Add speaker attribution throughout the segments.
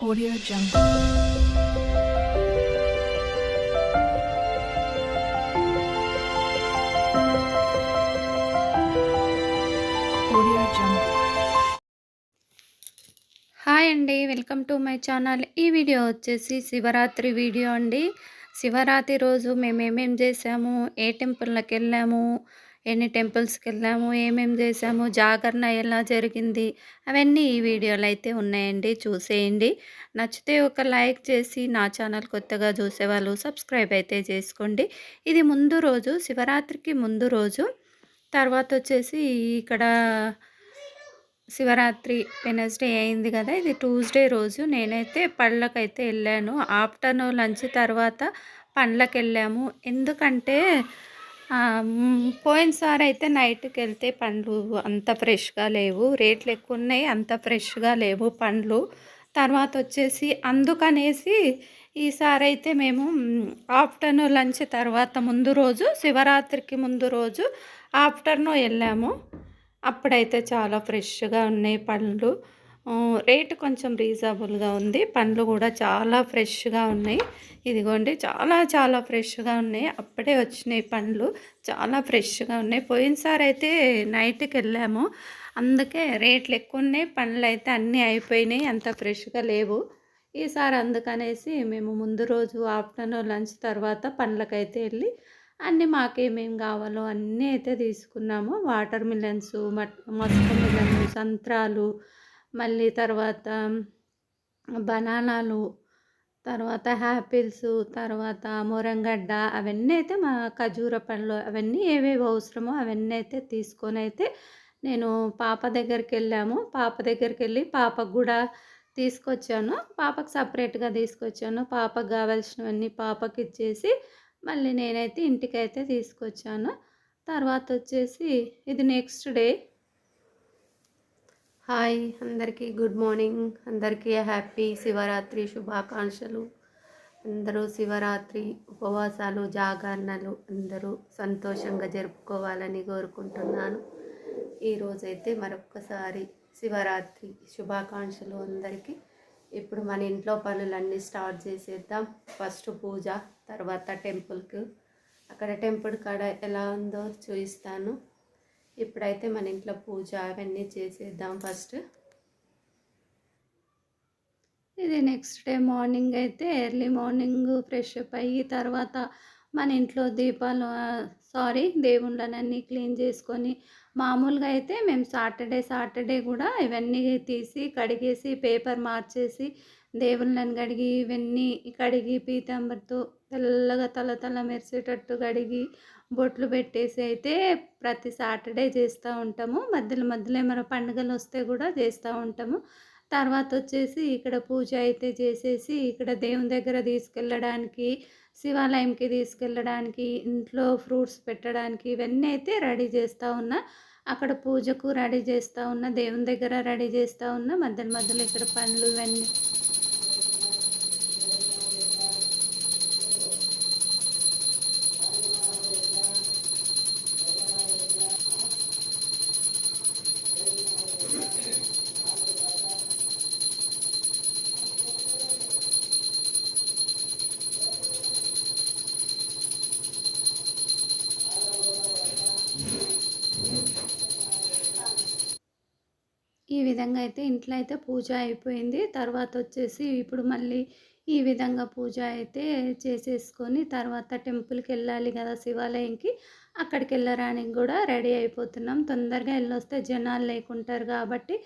Speaker 1: Audio Jungle. Audio Jungle.
Speaker 2: Hi అండి welcome to my channel ఈ video వచ్చేసి Shivaratri video అండి శివరాత్రి రోజు మేము ఏమేం చేసాము ఏ టెంపుల్కి వెళ్ళాము ఎన్ని టెంపుల్స్కి వెళ్ళాము ఏమేం చేసాము జాగరణ ఎలా జరిగింది అవన్నీ ఈ వీడియోలు అయితే ఉన్నాయండి చూసేయండి. నచ్చితే ఒక లైక్ చేసి నా ఛానల్ కొత్తగా చూసేవాళ్ళు సబ్స్క్రైబ్ అయితే చేసుకోండి. ఇది ముందు రోజు శివరాత్రికి ముందు రోజు. తర్వాత వచ్చేసి ఇక్కడ శివరాత్రి వెనస్డే అయింది కదా ఇది ట్యూస్డే రోజు. నేనైతే పళ్ళకైతే వెళ్ళాను. ఆఫ్టర్నూన్ లంచ్ తర్వాత పండ్లకి వెళ్ళాము ఎందుకంటే పోయినసారి అయితే నైట్కి వెళ్తే పండ్లు అంత ఫ్రెష్గా లేవు. రేట్లు ఎక్కువ ఉన్నాయి అంత ఫ్రెష్గా లేవు పండ్లు. తర్వాత వచ్చేసి అందుకనేసి ఈసారి అయితే మేము ఆఫ్టర్నూన్ లంచ్ తర్వాత ముందు రోజు శివరాత్రికి ముందు రోజు ఆఫ్టర్నూన్ వెళ్ళాము. అప్పుడైతే చాలా ఫ్రెష్గా ఉన్నాయి పండ్లు. రేటు కొంచెం రీజనబుల్గా ఉంది. పండ్లు కూడా చాలా ఫ్రెష్గా ఉన్నాయి. ఇదిగోండి చాలా చాలా ఫ్రెష్గా ఉన్నాయి. అప్పుడే వచ్చినాయి పండ్లు. చాలా ఫ్రెష్గా ఉన్నాయి. పోయినసారి అయితే నైట్కి వెళ్ళాము. అందుకే రేట్లు ఎక్కువ ఉన్నాయి. పండ్లు అయితే అన్నీ అయిపోయినాయి. అంత ఫ్రెష్గా లేవు. ఈసారి అందుకనేసి మేము ముందు రోజు ఆఫ్టర్నూన్ లంచ్ తర్వాత పండ్లకైతే వెళ్ళి అన్నీ మాకేమేం కావాలో అన్నీ అయితే తీసుకున్నాము. వాటర్ మిలన్స్ మస్క్ మిలన్ సంత్రాలు మళ్ళీ తర్వాత బనానాలు తర్వాత యాపిల్స్ తర్వాత మొరంగడ్డ అవన్నీ అయితే మా ఖజూర పళ్ళు అవన్నీ ఏవేవి అవసరమో అవన్నీ అయితే తీసుకొని అయితే నేను పాప దగ్గరికి వెళ్ళాము పాప దగ్గరికి వెళ్ళి పాపకు కూడా తీసుకొచ్చాను. పాపకు సపరేట్గా తీసుకొచ్చాను. పాపకు కావాల్సినవన్నీ పాపకి ఇచ్చేసి మళ్ళీ నేనైతే ఇంటికైతే తీసుకొచ్చాను. తర్వాత వచ్చేసి ఇది నెక్స్ట్ డే. హాయ్ అందరికీ గుడ్ మార్నింగ్. అందరికీ హ్యాపీ శివరాత్రి శుభాకాంక్షలు. అందరూ శివరాత్రి ఉపవాసాలు జాగరణలు అందరూ సంతోషంగా జరుపుకోవాలని కోరుకుంటున్నాను. ఈరోజైతే మరొక్కసారి శివరాత్రి శుభాకాంక్షలు అందరికీ. ఇప్పుడు మన ఇంట్లో పనులన్నీ స్టార్ట్ చేసేద్దాం. ఫస్ట్ పూజ తర్వాత టెంపుల్కి. అక్కడ టెంపుల్ కాడ ఎలా ఉందో చూపిస్తాను. ఇప్పుడైతే మన ఇంట్లో పూజ అవన్నీ చేసేద్దాం ఫస్ట్. ఇది నెక్స్ట్ డే మార్నింగ్ అయితే ఎర్లీ మార్నింగ్ ఫ్రెష్ అప్ అయ్యి తర్వాత మన ఇంట్లో దీపాలు సారీ దేవుళ్ళనన్నీ క్లీన్ చేసుకొని మామూలుగా అయితే మేము సాటర్డే సాటర్డే కూడా ఇవన్నీ తీసి కడిగేసి పేపర్ మార్చేసి దేవుళ్ళని కడిగి ఇవన్నీ కడిగి పీతాంబరితో తెల్లగా తల తల మెరిసేటట్టు కడిగి బొట్లు పెట్టేసి అయితే ప్రతి సాటర్డే చేస్తూ ఉంటాము. మధ్యలో మధ్యలో ఏమైనా పండుగలు వస్తే కూడా చేస్తూ ఉంటాము. తర్వాత వచ్చేసి ఇక్కడ పూజ అయితే చేసేసి ఇక్కడ దేవుని దగ్గర తీసుకెళ్ళడానికి శివాలయంకి తీసుకెళ్ళడానికి ఇంట్లో ఫ్రూట్స్ పెట్టడానికి ఇవన్నీ అయితే రెడీ చేస్తూ ఉన్నా. అక్కడ పూజకు రెడీ చేస్తూ ఉన్నా దేవుని దగ్గర రెడీ చేస్తూ ఉన్నా. మధ్యలో మధ్యలో ఇక్కడ పండ్లు ఇవన్నీ విధంగా అయితే ఇంట్లో అయితే పూజ అయిపోయింది. తర్వాత వచ్చేసి ఇప్పుడు మళ్ళీ ఈ విధంగా పూజ అయితే చేసేసుకొని తర్వాత టెంపుల్కి వెళ్ళాలి కదా శివాలయంకి. అక్కడికి వెళ్ళడానికి కూడా రెడీ అయిపోతున్నాం. తొందరగా వెళ్ళొస్తే జనాలు లేకుంటారు కాబట్టి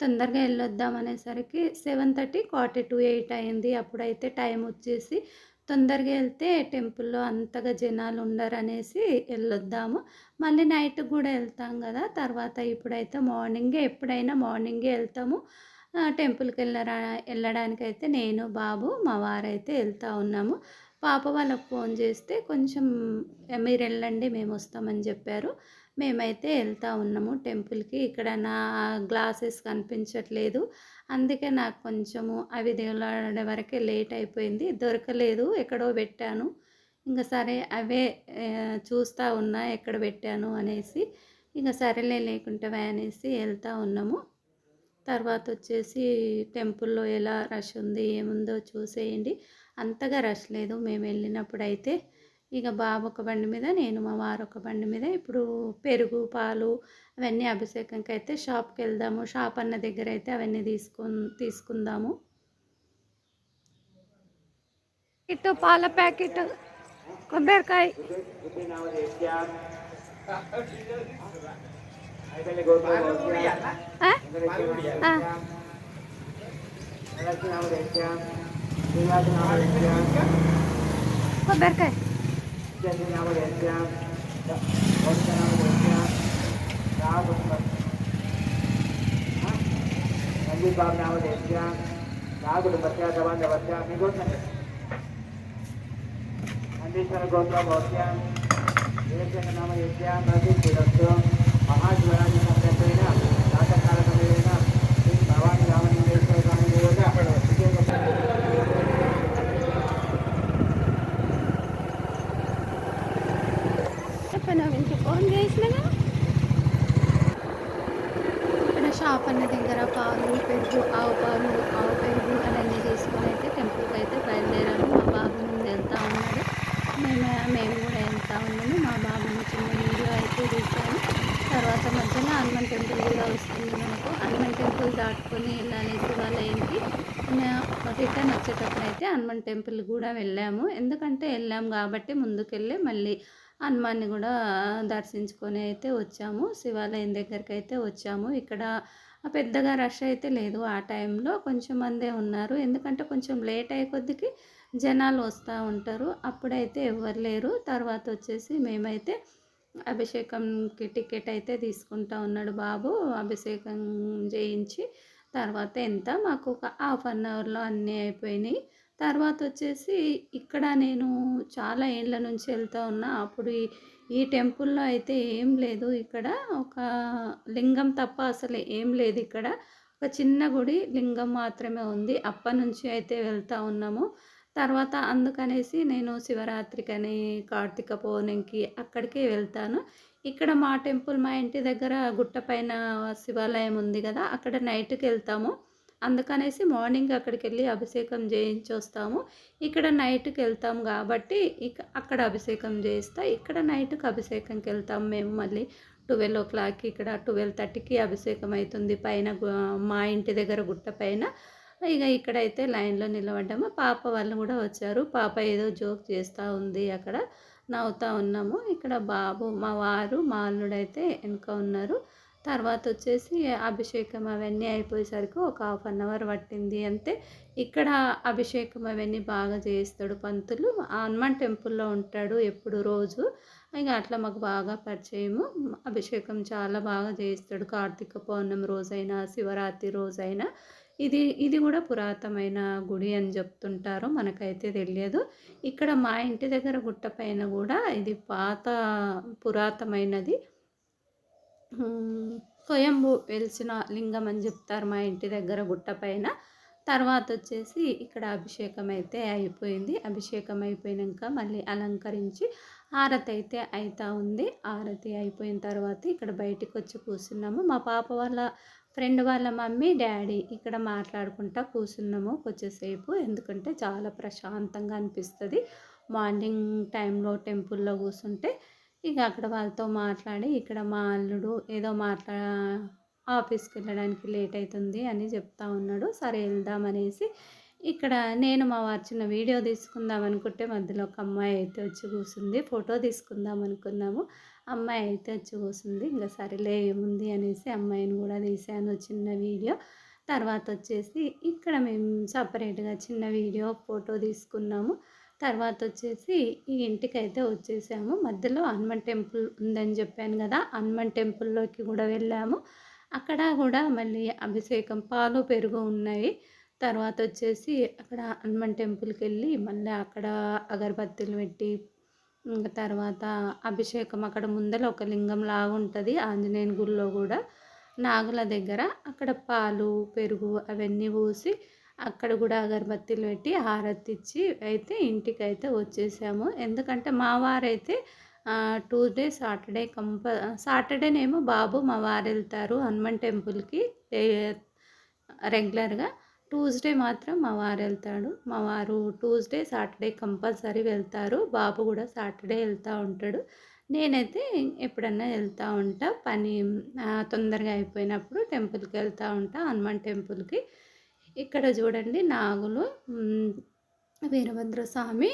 Speaker 2: తొందరగా వెళ్ళొద్దాం అనేసరికి seven thirty quarter to eight అయింది. అప్పుడైతే టైం వచ్చేసి తొందరగా వెళ్తే టెంపుల్లో అంతగా జనాలు ఉండరు అనేసి వెళ్ళొద్దాము. మళ్ళీ నైట్ కూడా వెళ్తాం కదా. తర్వాత ఇప్పుడైతే మార్నింగే ఎప్పుడైనా మార్నింగే వెళ్తాము. టెంపుల్కి వెళ్ళరా వెళ్ళడానికి అయితే నేను బాబు మా వారైతే వెళ్తూ ఉన్నాము. పాప వాళ్ళకు ఫోన్ చేస్తే కొంచెం మీరు వెళ్ళండి మేము వస్తామని చెప్పారు. మేమైతే వెళ్తూ ఉన్నాము టెంపుల్కి. ఇక్కడ నా గ్లాసెస్ కనిపించట్లేదు. అందుకే నాకు కొంచెము అవి దేవులాడే వరకే లేట్ అయిపోయింది. దొరకలేదు ఎక్కడో పెట్టాను. ఇంకా సరే అవే చూస్తూ ఉన్నా ఎక్కడ పెట్టాను అనేసి ఇంకా సరేలే లేకుంటే అనేసి వెళ్తూ ఉన్నాము. తర్వాత వచ్చేసి టెంపుల్లో ఎలా రష్ ఉంది ఏముందో చూసేయండి. అంతగా రష్ లేదు మేము వెళ్ళినప్పుడు అయితే ఇక బాబు ఒక బండి మీద నేను మా వారు ఒక బండి మీద ఇప్పుడు పెరుగు పాలు అవన్నీ అభిషేకంకి అయితే షాప్కి వెళ్దాము. షాప్ అన్న దగ్గర అయితే అవన్నీ తీసుకు తీసుకుందాము. ఇటు పాల ప్యాకెట్ కొబ్బరికాయ. दहा डोंगर नंदीबाब नावाने त्या दहा कुटुंबातल्या जवानजवळच्या आम्ही गोष्ट नंदीश्वर गोत्र भोवत्या नावाने त्या తీసుకొని వెళ్ళాలి శివాలయంకి రిటర్న్ వచ్చేటప్పుడు అయితే హనుమాన్ టెంపుల్ కూడా వెళ్ళాము. ఎందుకంటే వెళ్ళాం కాబట్టి ముందుకెళ్ళి మళ్ళీ హనుమాన్ని కూడా దర్శించుకొని అయితే వచ్చాము. శివాలయం దగ్గరికి అయితే వచ్చాము. ఇక్కడ పెద్దగా రష్ అయితే లేదు ఆ టైంలో. కొంచెం మందే ఉన్నారు. ఎందుకంటే కొంచెం లేట్ అయ్యే కొద్దికి జనాలు వస్తూ ఉంటారు. అప్పుడైతే ఎవరు లేరు. తర్వాత వచ్చేసి మేమైతే అభిషేకంకి టికెట్ అయితే తీసుకుంటా ఉన్నాడు బాబు. అభిషేకం చేయించి తర్వాత ఎంత? మాకు ఒక హాఫ్ అన్ అవర్లో అన్నీ అయిపోయినాయి. తర్వాత వచ్చేసి ఇక్కడ నేను చాలా ఏళ్ళ నుంచి వెళ్తూ ఉన్నా. అప్పుడు ఈ ఈ టెంపుల్లో అయితే ఏం లేదు. ఇక్కడ ఒక లింగం తప్ప అసలు ఏం లేదు ఇక్కడ. ఒక చిన్న గుడి లింగం మాత్రమే ఉంది. అప్పటి నుంచి అయితే వెళ్తూ ఉన్నాము. తర్వాత అందుకనేసి నేను శివరాత్రికని కార్తీక పౌర్ణమికి అక్కడికే వెళ్తాను. ఇక్కడ మా టెంపుల్ మా ఇంటి దగ్గర గుట్ట పైన శివాలయం ఉంది కదా అక్కడ నైట్కి వెళ్తాము. అందుకనేసి మార్నింగ్ అక్కడికి వెళ్ళి అభిషేకం చేయించి వస్తాము ఇక్కడ నైట్కి వెళ్తాం కాబట్టి ఇక అక్కడ అభిషేకం చేయిస్తా ఇక్కడ నైట్కి అభిషేకంకి వెళ్తాం మేము మళ్ళీ ట్వెల్వ్ ఓ క్లాక్కి ఇక్కడ ట్వెల్వ్ థర్టీకి అభిషేకం అవుతుంది పైన మా ఇంటి దగ్గర గుట్ట పైన. ఇక ఇక్కడైతే లైన్లో నిలబడ్డాము. పాప వాళ్ళు కూడా వచ్చారు. పాప ఏదో జోక్ చేస్తూ ఉంది అక్కడ. నవ్వుతూ ఉన్నాము. ఇక్కడ బాబు మా వారు మా అల్లుడైతే వెనుక ఉన్నారు. తర్వాత వచ్చేసి అభిషేకం అవన్నీ అయిపోయేసరికి ఒక హాఫ్ అన్ అవర్ పట్టింది అంతే. ఇక్కడ అభిషేకం అవన్నీ బాగా చేస్తాడు పంతులు. హనుమాన్ టెంపుల్లో ఉంటాడు ఎప్పుడు రోజు. ఇంకా అట్లా మాకు బాగా పరిచయము. అభిషేకం చాలా బాగా చేస్తాడు కార్తీక పౌర్ణమి రోజైనా శివరాత్రి రోజైనా. ఇది ఇది కూడా పురాతనమైన గుడి అని చెప్తుంటారు మనకైతే తెలియదు. ఇక్కడ మా ఇంటి దగ్గర గుట్ట పైన కూడా ఇది పాత పురాతనమైనది. స్వయంభూ వెలిసిన లింగం అని చెప్తారు మా ఇంటి దగ్గర గుట్ట పైన. తర్వాత వచ్చేసి ఇక్కడ అభిషేకం అయితే అయిపోయింది. అభిషేకం అయిపోయాక మళ్ళీ అలంకరించి హారతి అయితే అవుతా ఉంది. హారతి అయిపోయిన తర్వాత ఇక్కడ బయటికి వచ్చి కూర్చున్నాము. మా పాప వాళ్ళ ఫ్రెండ్ వాళ్ళ మమ్మీ డాడీ ఇక్కడ మాట్లాడుకుంటా కూర్చున్నాము కొంచెంసేపు ఎందుకంటే చాలా ప్రశాంతంగా అనిపిస్తుంది. మార్నింగ్ టైంలో టెంపుల్లో కూర్చుంటే ఇక అక్కడ వాళ్ళతో మాట్లాడి ఇక్కడ మా అల్లుడు ఏదో మాట్లా ఆఫీస్కి వెళ్ళడానికి లేట్ అవుతుంది అని చెప్తా ఉన్నాడు. సరే వెళ్దామనేసి ఇక్కడ నేను మా వారు చిన్న వీడియో తీసుకుందాం అనుకుంటే మధ్యలో ఒక అమ్మాయి అయితే వచ్చి కూర్చుంది. ఫోటో తీసుకుందాం అనుకున్నాము. అమ్మాయి అయితే వచ్చి కూర్చుంది ఇంకా సరేలే ఏముంది? అనేసి అమ్మాయిని కూడా తీసాను చిన్న వీడియో. తర్వాత వచ్చేసి ఇక్కడ మేము సపరేట్గా చిన్న వీడియో ఫోటో తీసుకున్నాము. తర్వాత వచ్చేసి ఈ ఇంటికైతే వచ్చేసాము. మధ్యలో హనుమాన్ టెంపుల్ ఉందని చెప్పాను కదా హనుమాన్ టెంపుల్లోకి కూడా వెళ్ళాము. అక్కడ కూడా మళ్ళీ అభిషేకం పాలు పెరుగు ఉన్నాయి. తర్వాత వచ్చేసి అక్కడ హనుమాన్ టెంపుల్కి వెళ్ళి మళ్ళీ అక్కడ అగరబత్తులు పెట్టి ఇంకా తర్వాత అభిషేకం అక్కడ ముందర ఒక లింగం లాగా ఉంటుంది ఆంజనేయుని గుడిలో కూడా. నాగుల దగ్గర అక్కడ పాలు పెరుగు అవన్నీ పోసి అక్కడ కూడా అగరబత్తిలు పెట్టి హారతి ఇచ్చి అయితే ఇంటికి అయితే వచ్చేసాము. ఎందుకంటే మా వారైతే ట్యూస్డే సాటర్డే కంప సాటర్డేనేమో బాబు మా వారు వెళ్తారు హనుమాన్ టెంపుల్కి రెగ్యులర్గా ట్యూస్డే మాత్రం మా వారు వెళ్తాడు. మా వారు ట్యూస్డే సాటర్డే కంపల్సరీ వెళ్తారు. బాబు కూడా సాటర్డే వెళ్తూ ఉంటాడు. నేనైతే ఎప్పుడన్నా వెళ్తూ ఉంటా. పని తొందరగా అయిపోయినప్పుడు టెంపుల్కి వెళ్తూ ఉంటా హనుమాన్ టెంపుల్కి. ఇక్కడ చూడండి నాగులు వీరభద్ర స్వామి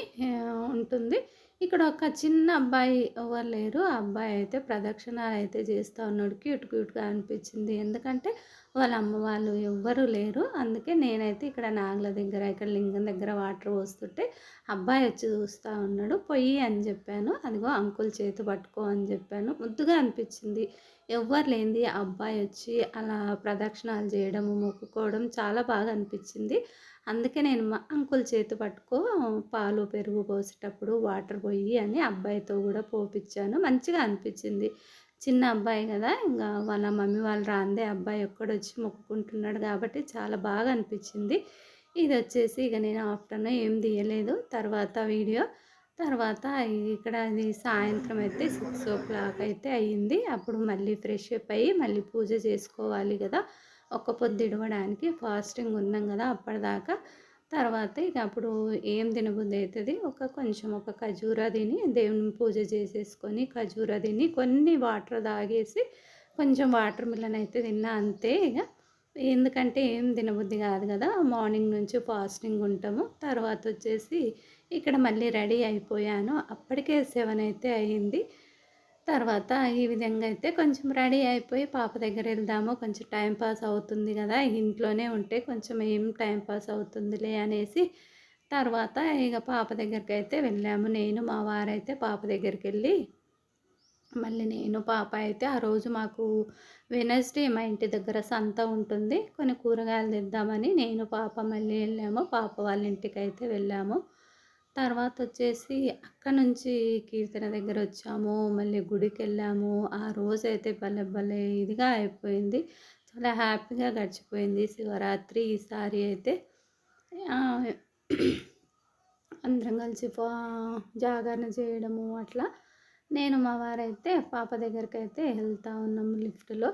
Speaker 2: ఉంటుంది. ఇక్కడ ఒక చిన్న అబ్బాయి ఎవరు లేరు. ఆ అబ్బాయి అయితే ప్రదక్షిణాలు అయితే చేస్తూ ఉన్నాడు. క్యూట్ క్యూట్గా అనిపించింది. ఎందుకంటే వాళ్ళ అమ్మ వాళ్ళు ఎవ్వరూ లేరు. అందుకే నేనైతే ఇక్కడ నాగుల దగ్గర ఇక్కడ లింగం దగ్గర వాటర్ పోస్తుంటే అబ్బాయి వచ్చి చూస్తూ ఉన్నాడు. పొయ్యి అని చెప్పాను. అదిగో అంకుల్ చేతి పట్టుకో అని చెప్పాను. ముద్దుగా అనిపించింది. ఎవ్వరు లేనిది అబ్బాయి వచ్చి అలా ప్రదక్షిణాలు చేయడము మొక్కుకోవడం చాలా బాగా అనిపించింది. అందుకే నేను మా అంకుల్ చేతి పట్టుకో పాలు పెరుగు పోసేటప్పుడు వాటర్ పోయి అని అబ్బాయితో కూడా పోపించాను మంచిగా అనిపించింది. చిన్న అబ్బాయి కదా ఇంకా వాళ్ళ మమ్మీ వాళ్ళు రాందే అబ్బాయి ఒక్కడొచ్చి మొక్కుకుంటున్నాడు కాబట్టి చాలా బాగా అనిపించింది. ఇది వచ్చేసి ఇక నేను ఆఫ్టర్నూన్ ఏం తీయలేదు. తర్వాత వీడియో తర్వాత ఇక్కడ అది సాయంత్రం అయితే సిక్స్ ఓ క్లాక్ అయితే అయ్యింది. అప్పుడు మళ్ళీ ఫ్రెష్ అప్ అయ్యి మళ్ళీ పూజ చేసుకోవాలి కదా ఒక్క పొద్దు ఇడవడానికి ఫాస్టింగ్ ఉన్నాం కదా అప్పటిదాకా. తర్వాత ఇక అప్పుడు ఏం తినబుద్ధి అవుతుంది? ఒక కొంచెం ఒక ఖజూరా తిని దేవుని పూజ చేసేసుకొని ఖజూరా తిని కొన్ని వాటర్ తాగేసి కొంచెం వాటర్ మిల్లన్ అయితే తిన్నా అంతే ఇక. ఎందుకంటే ఏం తినబుద్ధి కాదు కదా. మార్నింగ్ నుంచి ఫాస్టింగ్ ఉంటాము. తర్వాత వచ్చేసి ఇక్కడ మళ్ళీ రెడీ అయిపోయాను. అప్పటికే సెవెన్ అయితే అయ్యింది తర్వాత ఈ విధంగా అయితే కొంచెం రెడీ అయిపోయి పాప దగ్గర వెళ్దాము. కొంచెం టైం పాస్ అవుతుంది కదా. ఇంట్లోనే ఉంటే కొంచెం ఏం టైం పాస్ అవుతుందిలే అనేసి తర్వాత ఇక పాప దగ్గరికి అయితే వెళ్ళాము. నేను మా వారైతే పాప దగ్గరికి వెళ్ళి మళ్ళీ నేను పాప అయితే ఆ రోజు మాకు వెనస్డే మా ఇంటి దగ్గర సంత ఉంటుంది. కొన్ని కూరగాయలు తెద్దామని నేను పాప మళ్ళీ వెళ్ళాము. పాప వాళ్ళ ఇంటికి అయితే వెళ్ళాము. తర్వాత వచ్చేసి అక్కడ నుంచి కీర్తన దగ్గర వచ్చాము మళ్ళీ గుడికి వెళ్ళాము ఆ రోజు అయితే భలే భలే ఇదిగా అయిపోయింది. చాలా హ్యాపీగా గడిచిపోయింది శివరాత్రి ఈసారి అయితే. అందరం కలిసి జాగరణ చేయడము అట్లా. నేను మా వారైతే పాప దగ్గరికి అయితే వెళ్తా ఉన్నాము లిఫ్ట్లో.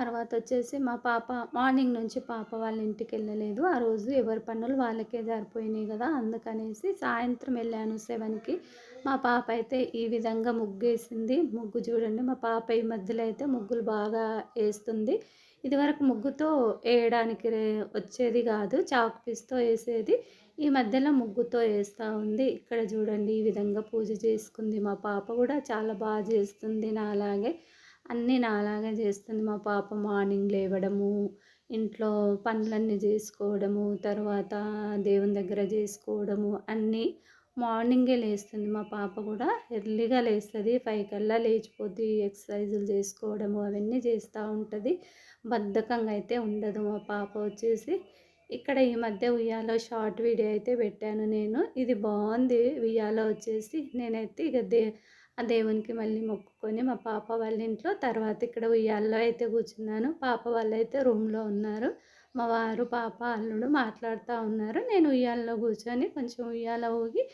Speaker 2: తర్వాత వచ్చేసి మా పాప మార్నింగ్ నుంచి పాప వాళ్ళ ఇంటికి వెళ్ళలేదు. ఆ రోజు ఎవరి పనులు వాళ్ళకే సరిపోయినాయి కదా అందుకనేసి సాయంత్రం వెళ్ళాను సెవెన్కి. మా పాప అయితే ఈ విధంగా ముగ్గేసింది. ముగ్గు చూడండి మా పాప ఈ మధ్యలో అయితే ముగ్గులు బాగా వేస్తుంది. ఇదివరకు ముగ్గుతో వేయడానికి రే- వచ్చేది కాదు చాక్ పీస్తో వేసేది. ఈ మధ్యలో ముగ్గుతో వేస్తూ ఉంది. ఇక్కడ చూడండి ఈ విధంగా పూజ చేసుకుంది మా పాప కూడా. చాలా బాగా చేస్తుంది నా అలాగే అన్నీ నాలాగే చేస్తుంది. మా పాప మార్నింగ్ లేవడము ఇంట్లో పనులన్నీ చేసుకోవడము తర్వాత దేవుని దగ్గర చేసుకోవడము అన్నీ మార్నింగే లేస్తుంది. మా పాప కూడా ఎర్లీగా లేస్తుంది. ఫైవ్ కల్లా లేచిపోద్ది. ఎక్సర్సైజులు చేసుకోవడము అవన్నీ చేస్తూ ఉంటుంది. బద్ధకంగా అయితే ఉండదు. మా పాప వచ్చేసి ఇక్కడ ఈ మధ్య ఉయ్యాలో షార్ట్ వీడియో అయితే పెట్టాను నేను. ఇది బాగుంది. ఉయ్యాలో వచ్చేసి నేనైతే ఇక దే ఆ దేవునికి మళ్ళీ మొక్కుకొని మా పాప వాళ్ళ ఇంట్లో తర్వాత ఇక్కడ ఉయ్యాల్లో అయితే కూర్చున్నాను. పాప వాళ్ళు అయితే రూమ్లో ఉన్నారు. మా వారు పాప అల్లుడు మాట్లాడుతూ ఉన్నారు. నేను ఉయ్యాల్లో కూర్చొని కొంచెం ఉయ్యాల ఊగి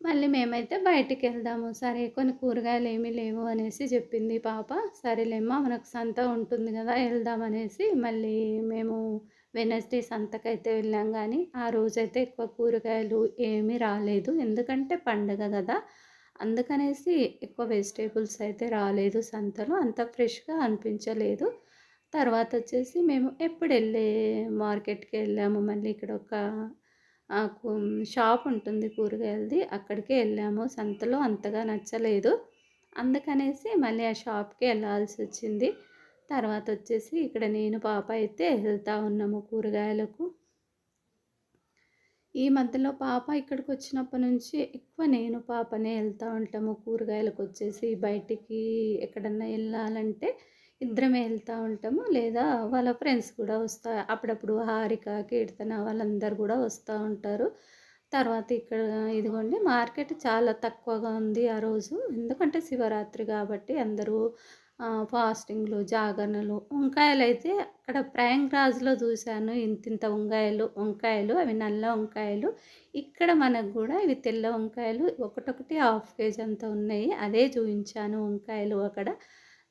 Speaker 2: మళ్ళీ మేమైతే బయటికి వెళ్దాము. సరే కొన్ని కూరగాయలు ఏమీ లేవు అనేసి చెప్పింది పాప. సరేలేమ్మా మనకు సంత ఉంటుంది కదా వెళ్దాం అనేసి మళ్ళీ మేము వెనస్డే సంతకైతే వెళ్ళాం కానీ ఆ రోజైతే ఎక్కువ కూరగాయలు ఏమీ రాలేదు. ఎందుకంటే పండగ కదా అందుకనేసి ఎక్కువ వెజిటేబుల్స్ అయితే రాలేదు సంతలో అంత ఫ్రెష్గా అనిపించలేదు. తర్వాత వచ్చేసి మేము ఎప్పుడు వెళ్ళే మార్కెట్కి వెళ్ళాము మళ్ళీ ఇక్కడ ఒక షాప్ ఉంటుంది కూరగాయలది అక్కడికే వెళ్ళాము. సంతలో అంతగా నచ్చలేదు. అందుకనేసి మళ్ళీ ఆ షాప్కి వెళ్ళాల్సి వచ్చింది. తర్వాత వచ్చేసి ఇక్కడ నేను పాప అయితే వెళ్తా ఉన్నాము కూరగాయలకు. ఈ మధ్యలో పాప ఇక్కడికి వచ్చినప్పటి నుంచి ఎక్కువ నేను పాపనే వెళ్తూ ఉంటాము. కూరగాయలకు వచ్చేసి బయటికి ఎక్కడన్నా వెళ్ళాలంటే ఇద్దరమే వెళ్తూ ఉంటాము. లేదా వాళ్ళ ఫ్రెండ్స్ కూడా వస్తా అప్పుడప్పుడు హారిక కీర్తన వాళ్ళందరూ కూడా వస్తూ ఉంటారు. తర్వాత ఇక్కడ ఇదిగోండి మార్కెట్ చాలా తక్కువగా ఉంది ఆ రోజు. ఎందుకంటే శివరాత్రి కాబట్టి అందరూ ఫాస్టింగ్లు జాగరణలు వంకాయలు అయితే అక్కడ ప్రయాంగ్రాజ్లో చూశాను. ఇంత ఇంత వంకాయలు వంకాయలు అవి నల్ల వంకాయలు. ఇక్కడ మనకు కూడా ఇవి తెల్ల వంకాయలు ఒకటొకటి హాఫ్ కేజీ అంత ఉన్నాయి. అదే చూపించాను వంకాయలు అక్కడ.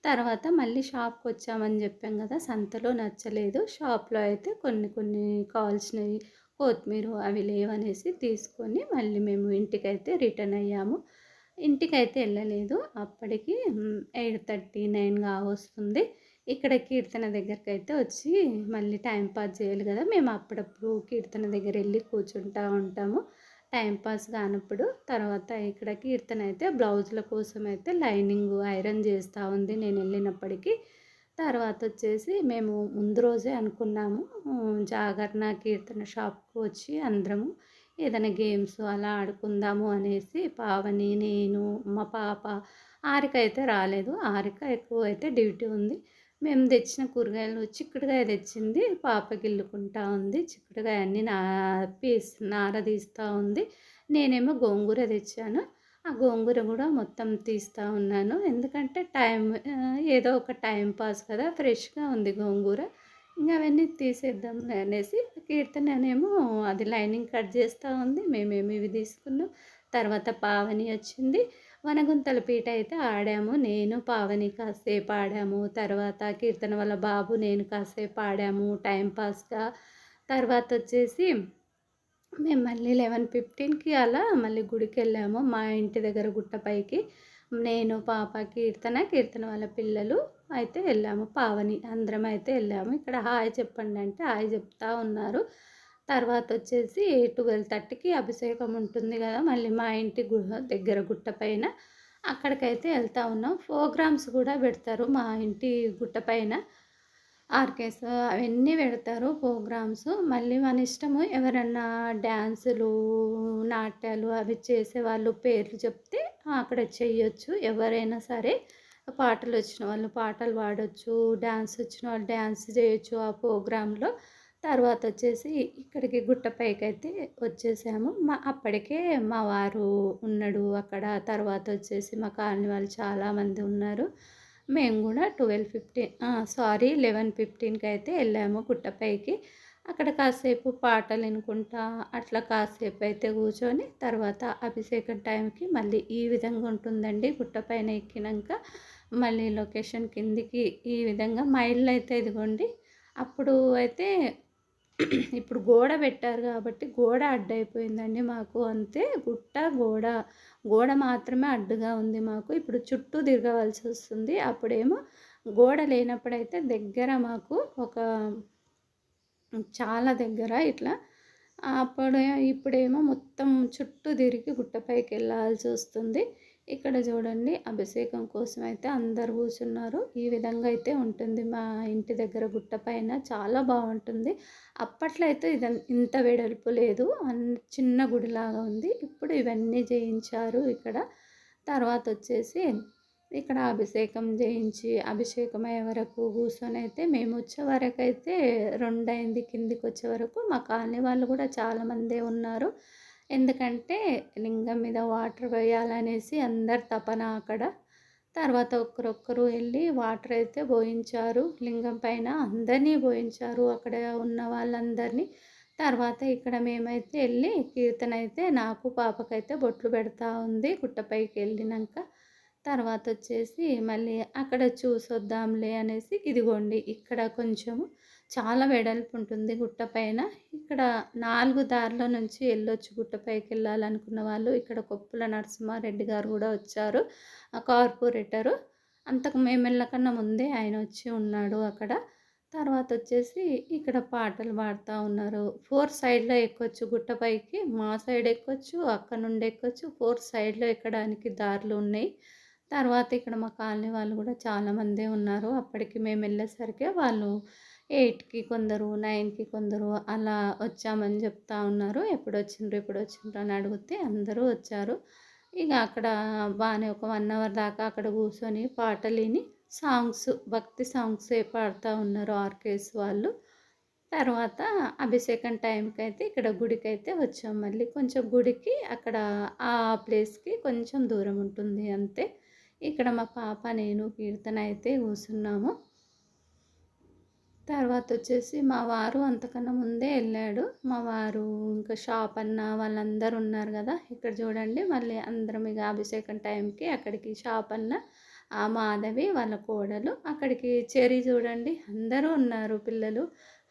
Speaker 2: తర్వాత మళ్ళీ షాప్కి వచ్చామని చెప్పాం కదా సంతలో నచ్చలేదు. షాప్లో అయితే కొన్ని కొన్ని కావాల్సినవి కొత్తిమీర అవి లేవనేసి తీసుకొని మళ్ళీ మేము ఇంటికైతే రిటర్న్ అయ్యాము. ఇంటికైతే వెళ్ళలేదు అప్పటికి ఎయిట్ థర్టీ నైన్గా వస్తుంది ఇక్కడ కీర్తన దగ్గరికి అయితే వచ్చి మళ్ళీ టైం పాస్ చేయాలి కదా మేము అప్పుడప్పుడు కీర్తన దగ్గర వెళ్ళి కూర్చుంటూ ఉంటాము. టైం పాస్ కానప్పుడు తర్వాత ఇక్కడ కీర్తన అయితే బ్లౌజుల కోసం అయితే లైనింగ్ ఐరన్ చేస్తూ ఉంది నేను వెళ్ళినప్పటికీ తర్వాత వచ్చేసి మేము ముందు రోజే అనుకున్నాము జాగరణ కీర్తన షాప్కి వచ్చి అందరము ఏదైనా గేమ్స్ అలా ఆడుకుందాము అనేసి పావని నేను మా పాప ఆరిక అయితే రాలేదు. ఆరిక ఎక్కువ అయితే డ్యూటీ ఉంది. మేము తెచ్చిన కూరగాయలు చిక్కుడుకాయ తెచ్చింది. పాప గిల్లుకుంటా ఉంది. చిక్కుడుకాయ అన్ని నా పీస్ నార తీస్తూ ఉంది. నేనేమో గోంగూర తెచ్చాను. ఆ గోంగూర కూడా మొత్తం తీస్తూ ఉన్నాను. ఎందుకంటే టైం ఏదో ఒక టైం పాస్ కదా ఫ్రెష్గా ఉంది గోంగూర. ఇంకా అవన్నీ తీసేద్దాం అనేసి కీర్తననేమో అది లైనింగ్ కట్ చేస్తూ ఉంది. మేమేమి ఇవి తీసుకున్నాం. తర్వాత పావని వచ్చింది. వనగుంతల పీట అయితే ఆడాము. నేను పావని కాసేపు ఆడాము. తర్వాత కీర్తన వాళ్ళ బాబు నేను కాసేపు ఆడాము టైంపాస్గా తర్వాత వచ్చేసి మేము మళ్ళీ లెవెన్ ఫిఫ్టీన్కి అలా మళ్ళీ గుడికి వెళ్ళాము. మా ఇంటి దగ్గర గుట్టపైకి నేను పాప కీర్తన కీర్తన వాళ్ళ పిల్లలు. అయితే వెళ్ళాము. పావని అందరం అయితే వెళ్ళాము. ఇక్కడ హాయ్ చెప్పండి అంటే హాయ్ చెప్తా ఉన్నారు. తర్వాత వచ్చేసి ట్వెల్వ్ థర్టీకి అభిషేకం ఉంటుంది కదా మళ్ళీ మా ఇంటి దగ్గర గుట్ట పైన. అక్కడికైతే వెళ్తూ ఉన్నాం. ప్రోగ్రామ్స్ కూడా పెడతారు మా ఇంటి గుట్ట పైన. ఆర్కేస్ అవన్నీ పెడతారు ప్రోగ్రామ్స్ మళ్ళీ మన ఇష్టము ఎవరన్నా డ్యాన్సులు నాట్యాలు అవి చేసే వాళ్ళు పేర్లు చెప్తే అక్కడ చేయొచ్చు ఎవరైనా సరే. పాటలు వచ్చిన వాళ్ళు పాటలు పాడవచ్చు డ్యాన్స్ వచ్చిన వాళ్ళు డ్యాన్స్ చేయొచ్చు ఆ ప్రోగ్రాంలో. తర్వాత వచ్చేసి ఇక్కడికి గుట్టపైకి అయితే వచ్చేసాము. మా అప్పటికే మా వారు ఉన్నాడు అక్కడ. తర్వాత వచ్చేసి మా కాలనీ వాళ్ళు చాలామంది ఉన్నారు. మేము కూడా ట్వెల్వ్ ఫిఫ్టీన్ సారీ లెవెన్ ఫిఫ్టీన్కి అయితే వెళ్ళాము గుట్టపైకి అక్కడ కాసేపు పాటలు వినుకుంటా అట్లా కాసేపు అయితే కూర్చొని తర్వాత అభిషేకం టైంకి మళ్ళీ ఈ విధంగా ఉంటుందండి. గుట్టపైన ఎక్కినాక మళ్ళీ లొకేషన్ కిందికి ఈ విధంగా మైళ్ళు అయితే ఇదిగోండి. అప్పుడు అయితే ఇప్పుడు గోడ పెట్టారు కాబట్టి గోడ అడ్డైపోయిందండి మాకు. అంతే గుట్ట గోడ గోడ మాత్రమే అడ్డుగా ఉంది మాకు. ఇప్పుడు చుట్టూ తిరగవలసి వస్తుంది. అప్పుడేమో గోడ లేనప్పుడైతే దగ్గర మాకు ఒక చాలా దగ్గర ఇట్లా. అప్పుడు ఇప్పుడేమో మొత్తం చుట్టూ తిరిగి గుట్టపైకి వెళ్ళాల్సి వస్తుంది. ఇక్కడ చూడండి అభిషేకం కోసం అయితే అందరు కూర్చున్నారు. ఈ విధంగా అయితే ఉంటుంది మా ఇంటి దగ్గర గుట్ట పైన. చాలా బాగుంటుంది. అప్పట్లో అయితే ఇది ఇంత వెడల్పు లేదు. చిన్న గుడిలాగా ఉంది. ఇప్పుడు ఇవన్నీ చేయించారు ఇక్కడ. తర్వాత వచ్చేసి ఇక్కడ అభిషేకం చేయించి అభిషేకం అయ్యే వరకు కూర్చొని అయితే మేము వచ్చే వరకు అయితే రెండైంది కిందికి వచ్చే వరకు మా కాలనీ వాళ్ళు కూడా చాలామందే ఉన్నారు. ఎందుకంటే లింగం మీద వాటర్ వేయాలనేసి అందరు తపన అక్కడ. తర్వాత ఒక్కరొక్కరు వెళ్ళి వాటర్ అయితే పోయించారు. లింగం పైన అందరినీ పోయించారు అక్కడ ఉన్న వాళ్ళందరినీ. తర్వాత ఇక్కడ మేమైతే వెళ్ళి కీర్తన అయితే నాకు పాపకైతే బొట్లు పెడతా ఉంది. గుట్టపైకి వెళ్ళినాక తర్వాత వచ్చేసి మళ్ళీ అక్కడ చూసొద్దాంలే అనేసి ఇదిగోండి ఇక్కడ కొంచెము చాలా వెడల్పు ఉంటుంది గుట్ట పైన. ఇక్కడ నాలుగు దారిలో నుంచి వెళ్ళొచ్చు గుట్టపైకి వెళ్ళాలనుకున్న వాళ్ళు. ఇక్కడ కొప్పుల నరసింహారెడ్డి గారు కూడా వచ్చారు కార్పొరేటరు. అంతకు మేము వెళ్ళకన్నా ముందే ఆయన వచ్చి ఉన్నాడు అక్కడ. తర్వాత వచ్చేసి ఇక్కడ పాటలు పాడుతూ ఉన్నారు. ఫోర్ సైడ్లో ఎక్కొచ్చు గుట్టపైకి మా సైడ్ ఎక్కొచ్చు అక్కడ నుండి ఎక్కొచ్చు ఫోర్ సైడ్లో ఎక్కడానికి దారులు ఉన్నాయి తర్వాత ఇక్కడ మా కాలనీ వాళ్ళు కూడా చాలామందే ఉన్నారు. అప్పటికి మేము వెళ్ళేసరికి వాళ్ళు ఎయిట్కి కొందరు నైన్కి కొందరు అలా వచ్చామని చెప్తా ఉన్నారు. ఎప్పుడు వచ్చిండ్రు ఎప్పుడు వచ్చిండ్రు అని అడిగితే అందరూ వచ్చారు. ఇక అక్కడ బాగానే ఒక వన్ అవర్ దాకా అక్కడ కూర్చొని పాటలిని సాంగ్స్ భక్తి సాంగ్స్ పాడుతూ ఉన్నారు ఆర్కేస్ వాళ్ళు. తర్వాత అభిషేకం టైంకి అయితే ఇక్కడ గుడికి అయితే వచ్చాం. మళ్ళీ కొంచెం గుడికి అక్కడ ఆ ప్లేస్కి కొంచెం దూరం ఉంటుంది అంతే. ఇక్కడ మా పాప నేను కీర్తన అయితే కూర్చున్నాము. తర్వాత వచ్చేసి మా వారు అంతకన్నా ముందే వెళ్ళాడు. మా వారు ఇంకా షాప్ అన్న వాళ్ళందరూ ఉన్నారు కదా ఇక్కడ చూడండి. మళ్ళీ అందరం ఇక అభిషేకం టైంకి అక్కడికి షాప్ అన్న ఆ మాధవి వాళ్ళ కోడలు. అక్కడికి చెరి చూడండి. అందరూ ఉన్నారు పిల్లలు.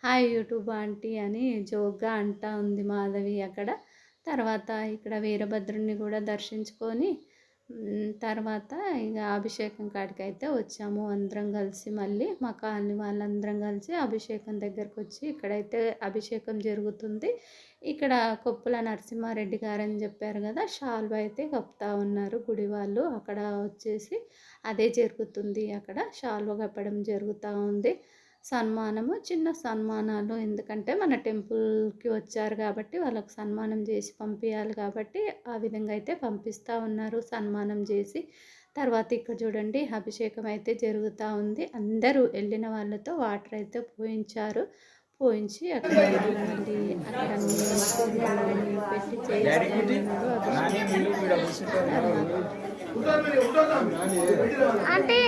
Speaker 2: హాయ్ యూట్యూబ్ ఆంటీ అని జోక్గా అంటా ఉంది మాధవి అక్కడ. తర్వాత ఇక్కడ వీరభద్రుణ్ణి కూడా దర్శించుకొని తర్వాత ఇక అభిషేకం కాడికి అయితే వచ్చాము అందరం కలిసి మళ్ళీ మా కాలనీ వాళ్ళందరం కలిసి అభిషేకం దగ్గరకు వచ్చి ఇక్కడైతే అభిషేకం జరుగుతుంది. ఇక్కడ కొప్పుల నరసింహారెడ్డి గారు అని చెప్పారు కదా షాల్వ అయితే కప్పుతా ఉన్నారు గుడి వాళ్ళు. అక్కడ వచ్చేసి అదే జరుగుతుంది అక్కడ షాల్వ కప్పడం జరుగుతూ ఉంది. సన్మానము చిన్న సన్మానాలు. ఎందుకంటే మన టెంపుల్కి వచ్చారు కాబట్టి వాళ్ళకి సన్మానం చేసి పంపించాలి కాబట్టి ఆ విధంగా అయితే పంపిస్తూ ఉన్నారు. సన్మానం చేసి తర్వాత ఇక్కడ చూడండి అభిషేకం అయితే జరుగుతూ ఉంది. అందరూ వెళ్ళిన వాళ్ళతో వాటర్ అయితే పోయించారు. పోయించి అక్కడ మళ్ళీ అక్కడ పెట్టి ఆంటీ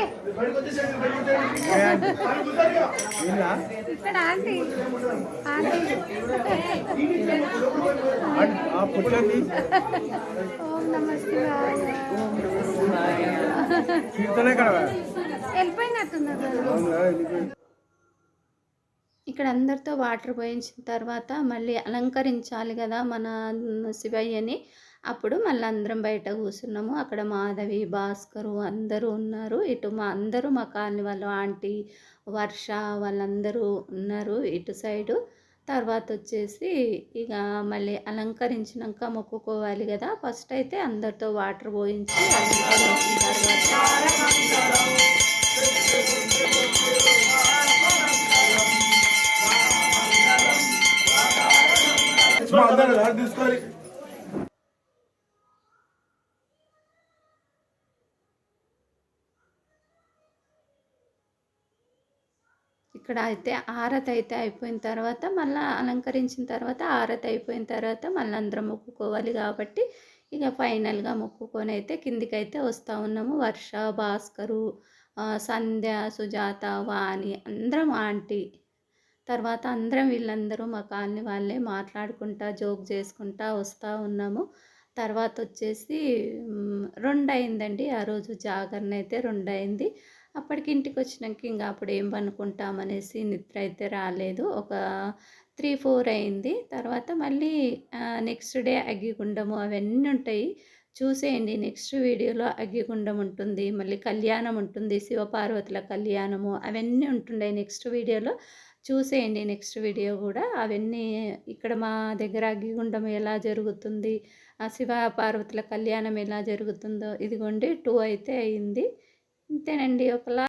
Speaker 2: ఇక్కడ ఆంటీ ఆంటీ. ఓం నమస్తే వెళ్ళిపోయినట్టున్నారు ఇక్కడ అందరితో వాటర్ పోయించిన తర్వాత మళ్ళీ అలంకరించాలి కదా మన శివయ్యని. అప్పుడు మళ్ళీ అందరం బయట కూర్చున్నాము. అక్కడ మాధవి భాస్కరు అందరూ ఉన్నారు. ఇటు మా అందరూ మా కాలనీ వాళ్ళు ఆంటీ వర్ష వాళ్ళందరూ ఉన్నారు ఇటు సైడు. తర్వాత వచ్చేసి ఇక మళ్ళీ అలంకరించినాక మొక్కుకోవాలి కదా. ఫస్ట్ అయితే అందరితో వాటర్ పోయించి అలంకరించిన తర్వాత
Speaker 3: తీసుకోవాలి
Speaker 2: ఇక్కడ అయితే ఆరతి అయితే అయిపోయిన తర్వాత మళ్ళీ అలంకరించిన తర్వాత ఆరతి అయిపోయిన తర్వాత మళ్ళీ అందరం మొక్కుకోవాలి కాబట్టి ఇక ఫైనల్గా మొక్కుకొని అయితే కిందికి అయితే వస్తూ ఉన్నాము. వర్ష భాస్కరు సంధ్య సుజాత వాణి అందరం ఆంటీ. తర్వాత అందరం వీళ్ళందరూ మా కాలనీ వాళ్ళే మాట్లాడుకుంటా జోక్ చేసుకుంటా వస్తూ ఉన్నాము. తర్వాత వచ్చేసి రెండు అయిందండి ఆ రోజు జాగరణ అయితే రెండు అయింది అప్పటికి ఇంటికి వచ్చినాక ఇంకా అప్పుడు ఏం పనుకుంటామనేసి నిద్ర అయితే రాలేదు. ఒక త్రీ ఫోర్ అయింది. తర్వాత మళ్ళీ నెక్స్ట్ డే అగ్గిగుండము అవన్నీ ఉంటాయి. చూసేయండి. నెక్స్ట్ వీడియోలో అగ్గిగుండం ఉంటుంది. మళ్ళీ కళ్యాణం ఉంటుంది. శివపార్వతుల కళ్యాణము అవన్నీ ఉంటుండే నెక్స్ట్ వీడియోలో. చూసేయండి. నెక్స్ట్ వీడియో కూడా. అవన్నీ ఇక్కడ మా దగ్గర అగ్గిగుండం ఎలా జరుగుతుంది? ఆ శివ పార్వతుల కళ్యాణం ఎలా జరుగుతుందో. ఇదిగోండి. టూ అయితే అయింది. అంతేనండి ఒకలా